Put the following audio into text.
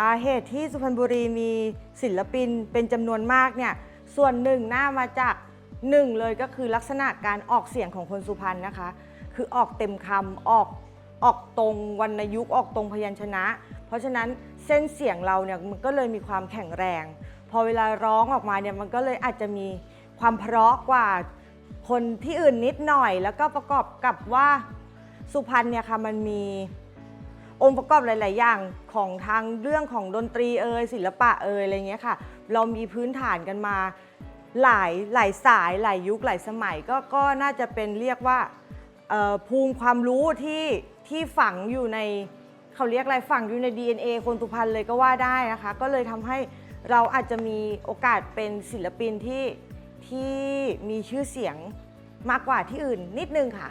อาเหตุที่สุพรรณบุรีมีศิลปินเป็นจำนวนมากเนี่ยส่วนหนึ่งน่ามาจากหนึ่งเลยก็คือลักษณะการออกเสียงของคนสุพรรณนะคะ คือออกเต็มคำออกออกตรงวรรณยุกต์ออกตรงพยัญชนะ เพราะฉะนั้นเส้นเสียงเราเนี่ยมันก็เลยมีความแข็งแรง พอเวลาร้องออกมาเนี่ยมันก็เลยอาจจะมีความเพราะกว่าคนที่อื่นนิดหน่อย แล้วก็ประกอบกับว่าสุพรรณเนี่ยค่ะมันมี องค์ประกอบหลาย ๆ อย่างของทางเรื่องของดนตรีเอยศิลปะเอยอะไรเงี้ยค่ะ เรามีพื้นฐานกันมาหลายหลายสายหลายยุคหลายสมัยก็ก็น่าจะเป็นเรียกว่าภูมิความรู้ที่ที่ฝังอยู่ในเขาเรียกอะไรฝังอยู่ใน DNA คนสุพรรณเลยก็ว่าได้นะคะ ก็เลยทำให้เราอาจจะมีโอกาสเป็นศิลปินที่ที่มีชื่อเสียงมากกว่าที่อื่นนิดนึงค่ะ